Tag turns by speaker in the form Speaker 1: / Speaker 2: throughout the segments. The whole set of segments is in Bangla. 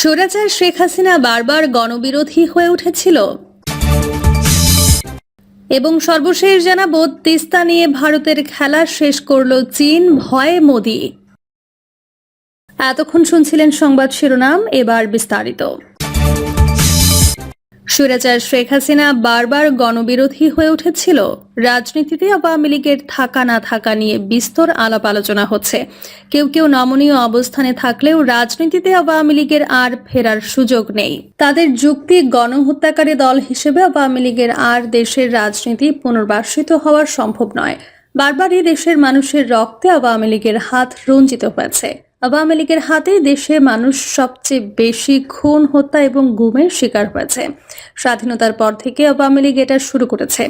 Speaker 1: স্বৈরাচার শেখ হাসিনা বারবার গণবিরোধী হয়ে উঠেছিল। এবং সর্বশেষ জানাব, তিস্তা নিয়ে ভারতের খেলা শেষ করল চীন, ভয়ে মোদী। এতক্ষণ শুনছিলেন সংবাদ শিরোনাম, এবার বিস্তারিত। স্বৈরাচার শেখ হাসিনা বারবার গণবিরোধী হয়ে উঠেছিল। রাজনীতিতে আওয়ামী লীগের থাকা না থাকা নিয়ে বিস্তর আলাপ আলোচনা হচ্ছে। কেউ কেউ নমনীয় অবস্থানে থাকলেও রাজনীতিতে আওয়ামী লীগের আর ফেরার সুযোগ নেই। তাদের যুক্তি গণহত্যাকারী দল হিসেবে আওয়ামী লীগের আর দেশের রাজনীতি পুনর্বাসিত হওয়া সম্ভব নয়। বারবারই দেশের মানুষের রক্তে আওয়ামী লীগের হাত রঞ্জিত হয়েছে। আওয়ামী লীগের হাতেই দেশে মানুষ সবচেয়ে বেশি খুন, হত্যা এবং গুমের শিকার হয়েছে। স্বাধীনতার পর থেকে আওয়ামী লীগ এটা শুরু করেছে।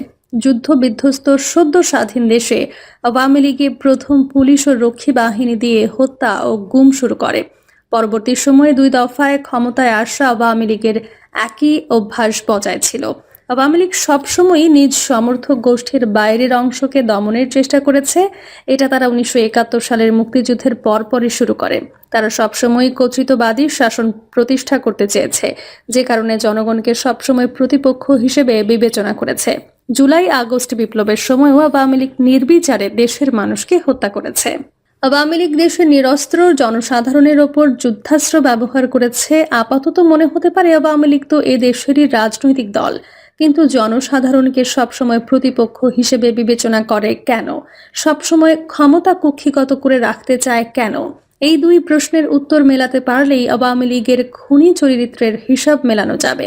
Speaker 1: যুদ্ধ বিধ্বস্ত সদ্য স্বাধীন দেশে আওয়ামী লীগে প্রথম পুলিশ ও রক্ষী বাহিনী দিয়ে হত্যা ও গুম শুরু করে। পরবর্তী সময়ে দুই দফায় ক্ষমতায় আসা আওয়ামী লীগের একই অভ্যাস বজায় ছিল। আওয়ামী লীগ সবসময়ই নিজ সমর্থক গোষ্ঠীর বাইরের অংশকে দমনের চেষ্টা করেছে। এটা তারা উনিশশো একাত্তর সালের মুক্তিযুদ্ধের পরপরই শুরু করে। তারা সবসময় কচিতবাদী শাসন প্রতিষ্ঠা করতে চেয়েছে, যে কারণে জনগণকে সবসময় প্রতিপক্ষ হিসেবে বিবেচনা করেছে। জুলাই আগস্ট বিপ্লবের সময়ও আওয়ামী লীগ নির্বিচারে দেশের মানুষকে হত্যা করেছে। আওয়ামী লীগ দেশের নিরস্ত্র, জনসাধারণের ওপর যুদ্ধাস্ত্র ব্যবহার করেছে। আপাতত মনে হতে পারে আওয়ামী লীগ তো এ দেশেরই রাজনৈতিক দল। কিন্তু জনসাধারণকে সবসময় প্রতিপক্ষ হিসেবে বিবেচনা করে কেন? সবসময় ক্ষমতা কক্ষিগত করে রাখতে চায় কেন? এই দুই প্রশ্নের উত্তর মেলাতে পারলেই আওয়ামী লীগের খুনি চরিত্রের হিসাব মেলানো যাবে।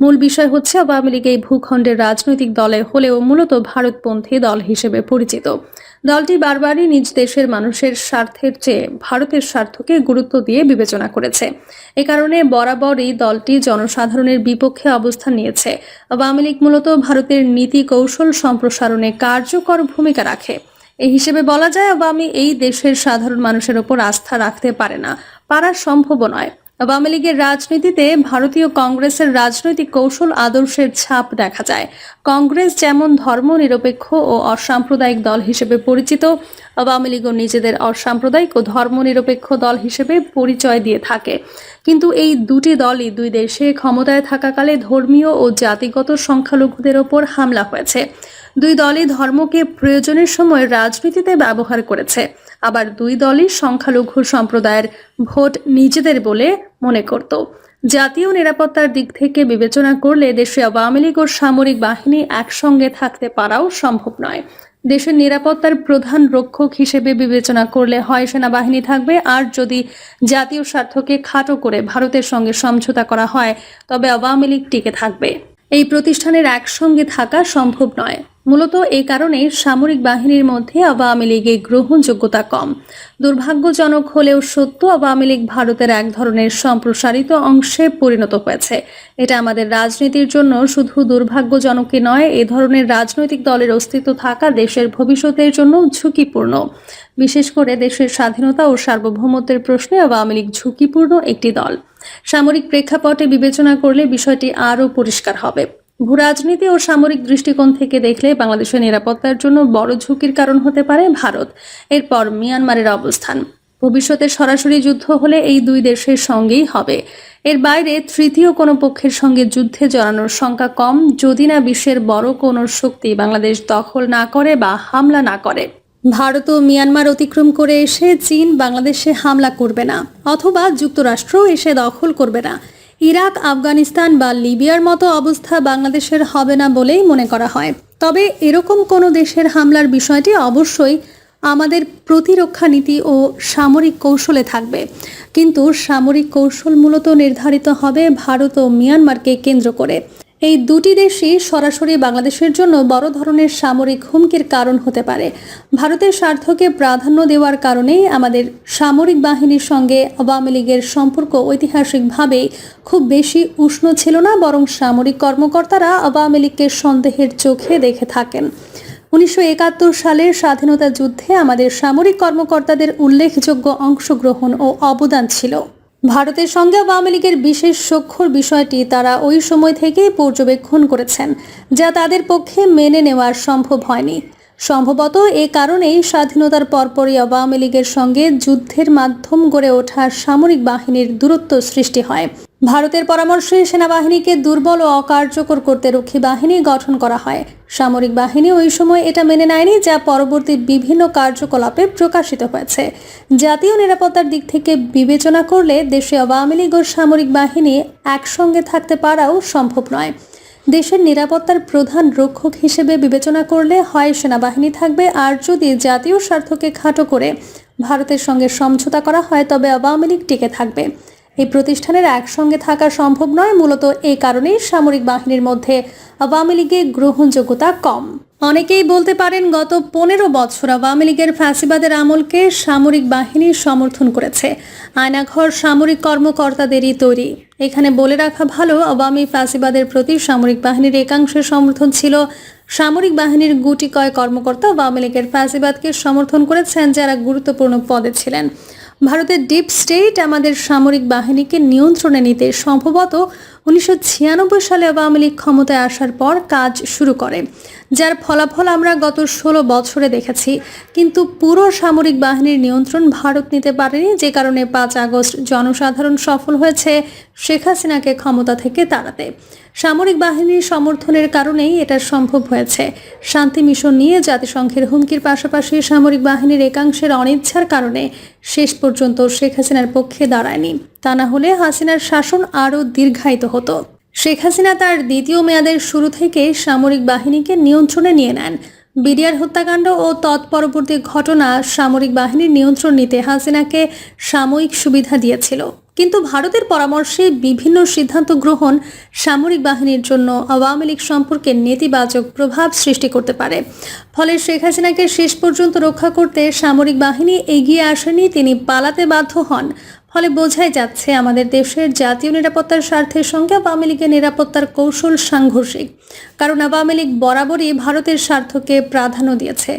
Speaker 1: মূল বিষয় হচ্ছে, আওয়ামী লীগ এই ভূখণ্ডের রাজনৈতিক দলে হলেও মূলত ভারতপন্থী দল হিসেবে পরিচিত। দলটি বারবারই নিজ দেশের মানুষের স্বার্থের চেয়ে ভারতের স্বার্থকে গুরুত্ব দিয়ে বিবেচনা করেছে। এ কারণে বরাবরই দলটি জনসাধারণের বিপক্ষে অবস্থান নিয়েছে। আওয়ামী লীগ মূলত ভারতের নীতি কৌশল সম্প্রসারণে কার্যকর ভূমিকা রাখে। এই হিসেবে বলা যায়, আওয়ামী এই দেশের সাধারণ মানুষের ওপর আস্থা রাখতে পারে না। পারা সম্ভব নয়। আওয়ামী লীগের রাজনীতিতে ভারতীয় কংগ্রেসের রাজনৈতিক কৌশল আদর্শের ছাপ দেখা যায়। কংগ্রেস যেমন ধর্মনিরপেক্ষ ও অসাম্প্রদায়িক দল হিসেবে পরিচিত, আওয়ামী লীগও নিজেদের অসাম্প্রদায়িক ও ধর্মনিরপেক্ষ দল হিসেবে পরিচয় দিয়ে থাকে। কিন্তু এই দুটি দলই দুই দেশে ক্ষমতায় থাকাকালে ধর্মীয় ও জাতিগত সংখ্যালঘুদের ওপর হামলা হয়েছে। দুই দলই ধর্মকে প্রয়োজনের সময় রাজনীতিতে ব্যবহার করেছে। আবার দুই দলই সংখ্যালঘু সম্প্রদায়ের ভোট নিজেদের বলে মনে করত। জাতীয় নিরাপত্তার দিক থেকে বিবেচনা করলে দেশে আওয়ামী লীগ ও সামরিক বাহিনী একসঙ্গে থাকতে পারাও সম্ভব নয়। দেশের নিরাপত্তার প্রধান রক্ষক হিসেবে বিবেচনা করলে হয় সেনাবাহিনী থাকবে, আর যদি জাতীয় স্বার্থকে খাটো করে ভারতের সঙ্গে সমঝোতা করা হয়, তবে আওয়ামী লীগ টিকে থাকবে। এই প্রতিষ্ঠানের একসঙ্গে থাকা সম্ভব নয়। মূলত এই কারণে সামরিক বাহিনীর মধ্যে আওয়ামী লীগের গ্রহণযোগ্যতা কম। দুর্ভাগ্যজনক হলেও সত্য, আওয়ামী লীগ ভারতের এক ধরনের সম্প্রসারিত অংশে পরিণত হয়েছে। এটা আমাদের রাজনীতির জন্য শুধু দুর্ভাগ্যজনকই নয়, এ ধরনের রাজনৈতিক দলের অস্তিত্ব থাকা দেশের ভবিষ্যতের জন্য ঝুঁকিপূর্ণ। বিশেষ করে দেশের স্বাধীনতা ও সার্বভৌমত্বের প্রশ্নে আওয়ামী লীগ ঝুঁকিপূর্ণ একটি দল। সামরিক প্রেক্ষাপটে বিবেচনা করলে বিষয়টি আরও পরিষ্কার হবে। ভূরাজনীতি ও সামরিক দৃষ্টিকোণ থেকে দেখলে বাংলাদেশের নিরাপত্তার জন্য বড় ঝুঁকির কারণ হতে পারে ভারত। এরপর মিয়ানমারের অবস্থান। ভবিষ্যতে সরাসরি যুদ্ধ হলে এই দুই দেশের সঙ্গেই হবে। এর বাইরে তৃতীয় কোনো পক্ষের সঙ্গে যুদ্ধে জড়ানোর সংখ্যা কম, যদি না বিশ্বের বড় কোনো শক্তি বাংলাদেশ দখল না করে বা হামলা না করে। ভারত ও মিয়ানমার অতিক্রম করে এসে চীন বাংলাদেশে হামলা করবে না, অথবা যুক্তরাষ্ট্র এসে দখল করবে না। ইরাক, আফগানিস্তান বা লিবিয়ার মতো অবস্থা বাংলাদেশের হবে না বলেই মনে করা হয়। তবে এরকম কোনো দেশের হামলার বিষয়টি অবশ্যই আমাদের প্রতিরক্ষা নীতি ও সামরিক কৌশলে থাকবে। কিন্তু সামরিক কৌশল মূলত নির্ধারিত হবে ভারত ও মিয়ানমারকে কেন্দ্র করে। এই দুটি দেশই সরাসরি বাংলাদেশের জন্য বড় ধরনের সামরিক হুমকির কারণ হতে পারে। ভারতের স্বার্থকে প্রাধান্য দেওয়ার কারণেই আমাদের সামরিক বাহিনীর সঙ্গে আওয়ামী লীগের সম্পর্ক ঐতিহাসিকভাবে খুব বেশি উষ্ণ ছিল না, বরং সামরিক কর্মকর্তারা আওয়ামী লীগকে সন্দেহের চোখে দেখে থাকেন। উনিশশো একাত্তর সালের স্বাধীনতা যুদ্ধে আমাদের সামরিক কর্মকর্তাদের উল্লেখযোগ্য অংশগ্রহণ ও অবদান ছিল। ভারতের সঙ্গে আওয়ামী লীগের বিশেষ সক্ষর বিষয়টি তারা ওই সময় থেকেই পর্যবেক্ষণ করেছেন, যা তাদের পক্ষে মেনে নেওয়া সম্ভব হয়নি। সম্ভবত এ কারণেই স্বাধীনতার পরপরই আওয়ামী লীগের সঙ্গে যুদ্ধের মাধ্যম গড়ে ওঠা সামরিক বাহিনীর দূরত্ব সৃষ্টি হয়। ভারতের পরামর্শে সেনাবাহিনীকে দুর্বল ও অকার্যকর করতে রক্ষী বাহিনী গঠন করা হয়। সামরিক বাহিনী ওই সময় এটা মেনে নেয়নি, যা পরবর্তী বিভিন্ন কার্যকলাপে প্রকাশিত হয়েছে। জাতীয় নিরাপত্তার দিক থেকে বিবেচনা করলে দেশে আওয়ামী লীগ ও সামরিক বাহিনী একসঙ্গে থাকতে পারাও সম্ভব নয়। দেশের নিরাপত্তার প্রধান রক্ষক হিসেবে বিবেচনা করলে হয় সেনাবাহিনী থাকবে, আর যদি জাতীয় স্বার্থকে খাটো করে ভারতের সঙ্গে সমঝোতা করা হয়, তবে আওয়ামী লীগ টিকে থাকবে। এই প্রতিষ্ঠানের একসঙ্গে থাকা সম্ভব নয়, মূলত এই কারণেই সামরিক বাহিনীর মধ্যে আওয়ামী লীগের গ্রহণযোগ্যতা কম। অনেকেই বলতে পারেন, গত পনেরো বছর আওয়ামী লীগের ফ্যাসিবাদের আমলকে সামরিক বাহিনী সমর্থন করেছে। আয়নাঘর সামরিক কর্মকর্তাদেরই তৈরি। এখানে বলে রাখা ভালো, আওয়ামী ফ্যাসিবাদের প্রতি সামরিক বাহিনীর একাংশের সমর্থন ছিল। সামরিক বাহিনীর গুটি কয় কর্মকর্তা আওয়ামী লীগের ফ্যাসিবাদকে সমর্থন করেছেন যারা গুরুত্বপূর্ণ পদে ছিলেন। ভারতের ডিপ স্টেট আমাদের সামরিক বাহিনীকে নিয়ন্ত্রণে নিতে সম্ভবত উনিশশো ছিয়ানব্বই সালে আওয়ামী লীগ ক্ষমতায় আসার পর কাজ শুরু করে, যার ফলাফল আমরা গত ষোলো বছরে দেখেছি। কিন্তু পুরো সামরিক বাহিনীর নিয়ন্ত্রণ ভারত নিতে পারেনি, যে কারণে পাঁচ আগস্ট জনসাধারণ সফল হয়েছে শেখ হাসিনাকে ক্ষমতা থেকে তাড়াতে। সামরিক বাহিনীর সমর্থনের কারণেই এটা সম্ভব হয়েছে। শান্তি মিশন নিয়ে জাতিসংঘের হুমকির পাশাপাশি সামরিক বাহিনীর একাংশের অনিচ্ছার কারণে শেষ পর্যন্ত শেখ হাসিনার পক্ষে দাঁড়ায়নি। তা না হলে হাসিনার শাসন আরও দীর্ঘায়িত হতো। শেখ হাসিনা তার দ্বিতীয় মেয়াদের শুরু থেকে সামরিক বাহিনীকে নিয়ন্ত্রণে নিয়ে নেন। বিডিআর হত্যাকাণ্ড ও তৎপরবর্তী ঘটনা সামরিক বাহিনীর নিয়ন্ত্রণ নিতে হাসিনাকে সাময়িক সুবিধা দিয়েছিল। কিন্তু ভারতের পরামর্শে বিভিন্ন সিদ্ধান্ত গ্রহণ সামরিক বাহিনীর জন্য আওয়ামী লীগ সম্পর্কে নেতিবাচক প্রভাব সৃষ্টি করতে পারে। ফলে শেখ হাসিনাকে শেষ পর্যন্ত রক্ষা করতে সামরিক বাহিনী এগিয়ে আসেনি, তিনি পালাতে বাধ্য হন। ফলে বোঝাই যাচ্ছে আমাদের দেশের জাতীয় নিরাপত্তার স্বার্থের সঙ্গে আওয়ামী লীগের নিরাপত্তার কৌশল সাংঘর্ষিক। কারণ আওয়ামী লীগ বরাবরই ভারতের স্বার্থকে প্রাধান্য দিয়েছে।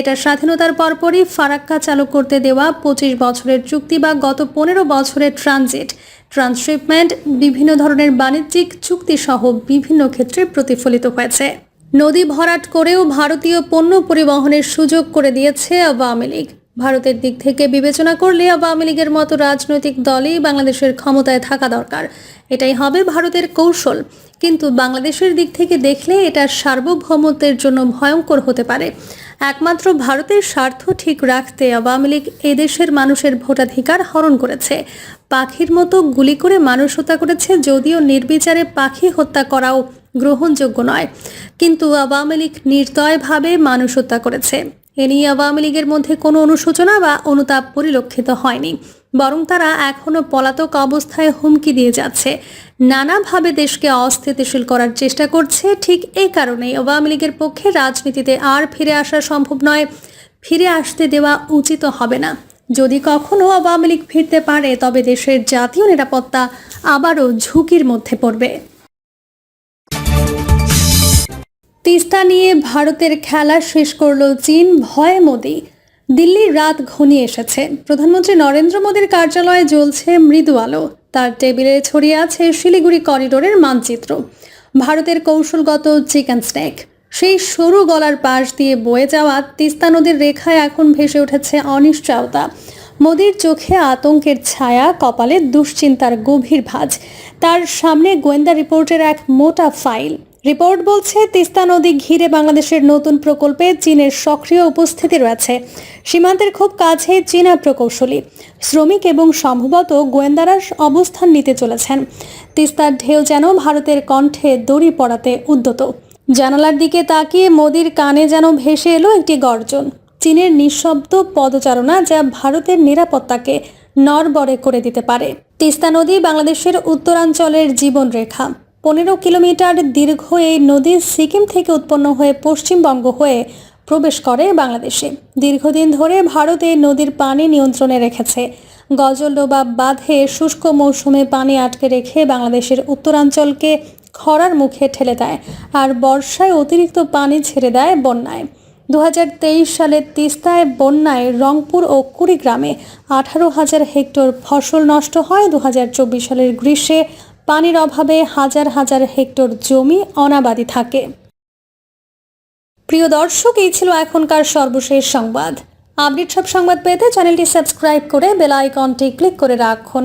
Speaker 1: এটা স্বাধীনতার পরপরই ফারাক্কা চালু করতে দেওয়া পঁচিশ বছরের চুক্তি বা গত পনেরো বছরের ট্রানজিট, ট্রান্সশিপমেন্ট, বিভিন্ন ধরনের বাণিজ্যিক চুক্তি সহ বিভিন্ন ক্ষেত্রে প্রতিফলিত হয়েছে। নদী ভরাট করেও ভারতীয় পণ্য পরিবহনের সুযোগ করে দিয়েছে আওয়ামী লীগ। ভারতের দিক থেকে বিবেচনা করলে আওয়ামী লীগের মতো রাজনৈতিক দলই বাংলাদেশের ক্ষমতায় থাকা দরকার। এটাই হবে ভারতের কৌশল। কিন্তু বাংলাদেশের দিক থেকে দেখলে এটা সার্বভৌমত্বের জন্য ভয়ঙ্কর হতে পারে। একমাত্র ভারতের স্বার্থ ঠিক রাখতে আওয়ামী লীগ এদেশের মানুষের ভোটাধিকার হরণ করেছে। পাখির মতো গুলি করে মানুষ হত্যা করেছে যদিও নির্বিচারে পাখি হত্যা করাও গ্রহণযোগ্য নয়। কিন্তু আওয়ামী লীগ নির্দয়ভাবে মানুষ হত্যা করেছে। এ নিয়ে আওয়ামী লীগের মধ্যে কোনো অনুশোচনা বা অনুতাপ পরিলক্ষিত হয়নি, বরং তারা এখনও পলাতক অবস্থায় হুমকি দিয়ে যাচ্ছে। নানাভাবে দেশকে অস্থিতিশীল করার চেষ্টা করছে, ঠিক এই কারণেই আওয়ামী লীগের পক্ষে রাজনীতিতে আর ফিরে আসা সম্ভব নয়। ফিরে আসতে দেওয়া উচিত হবে না। যদি কখনো আওয়ামী লীগ ফিরতে পারে, তবে দেশের জাতীয় নিরাপত্তা আবারও ঝুঁকির মধ্যে পড়বে। তিস্তা নিয়ে ভারতের খেলা শেষ করল চীন। ভয়ে মোদী। দিল্লির রাত ঘনিয়ে এসেছে। প্রধানমন্ত্রী নরেন্দ্র মোদীর কার্যালয়ে জ্বলছে মৃদু আলো। তার টেবিলে ছড়িয়ে আছে শিলিগুড়ি করিডোরের মানচিত্র। ভারতের কৌশলগত চিকেন স্ন্যাক সেই সরু গলার পাশ দিয়ে বয়ে যাওয়া তিস্তা নদীর রেখায় এখন ভেসে উঠেছে অনিশ্চয়তা। মোদির চোখে আতঙ্কের ছায়া, কপালে দুশ্চিন্তার গভীর ভাঁজ। তার সামনে গোয়েন্দা রিপোর্টের এক মোটা ফাইল। রিপোর্ট বলছে, তিস্তা নদী ঘিরে বাংলাদেশের নতুন প্রকল্পে চীনের সক্রিয় উপস্থিতি রয়েছে। সীমান্তের খুব কাছে চীনা প্রকৌশলী, শ্রমিক এবং সম্ভবত গোয়েন্দারা অবস্থান নিতে চলেছেন। তিস্তার ঢেউ যেন ভারতের কণ্ঠে দড়ি পড়াতে উদ্যত। জানালার দিকে তাকিয়ে মোদির কানে যেন ভেসে এলো একটি গর্জন। চীনের নিঃশব্দ পদচারণা যা ভারতের নিরাপত্তাকে নরবরে করে দিতে পারে। তিস্তা নদী বাংলাদেশের উত্তরাঞ্চলের জীবনরেখা। পনেরো কিলোমিটার দীর্ঘ এই নদী সিকিম থেকে উৎপন্ন হয়ে পশ্চিমবঙ্গ হয়ে প্রবেশ করে বাংলাদেশে। দীর্ঘদিন ধরে ভারত এই নদীর পানি নিয়ন্ত্রণে রেখেছে। গজলডোবা বাঁধে শুষ্ক মৌসুমে পানি আটকে রেখে বাংলাদেশের উত্তরাঞ্চলকে খরার মুখে ঠেলে দেয় আর বর্ষায় অতিরিক্ত পানি ছেড়ে দেয় বন্যায়। দু সালে তিস্তায় বন্যায় রংপুর ও কুড়িগ্রামে আঠারো হাজার হেক্টর ফসল নষ্ট হয়। দু হাজার চব্বিশ সালের গ্রীষ্মে পানির অভাবে হাজার হাজার হেক্টর জমি অনাবাদি থাকে। প্রিয় দর্শক, এই ছিল এখনকার সর্বশেষ সংবাদ। আপডেট সব সংবাদ পেতে চ্যানেলটি সাবস্ক্রাইব করে বেল আইকনটি ক্লিক করে রাখুন।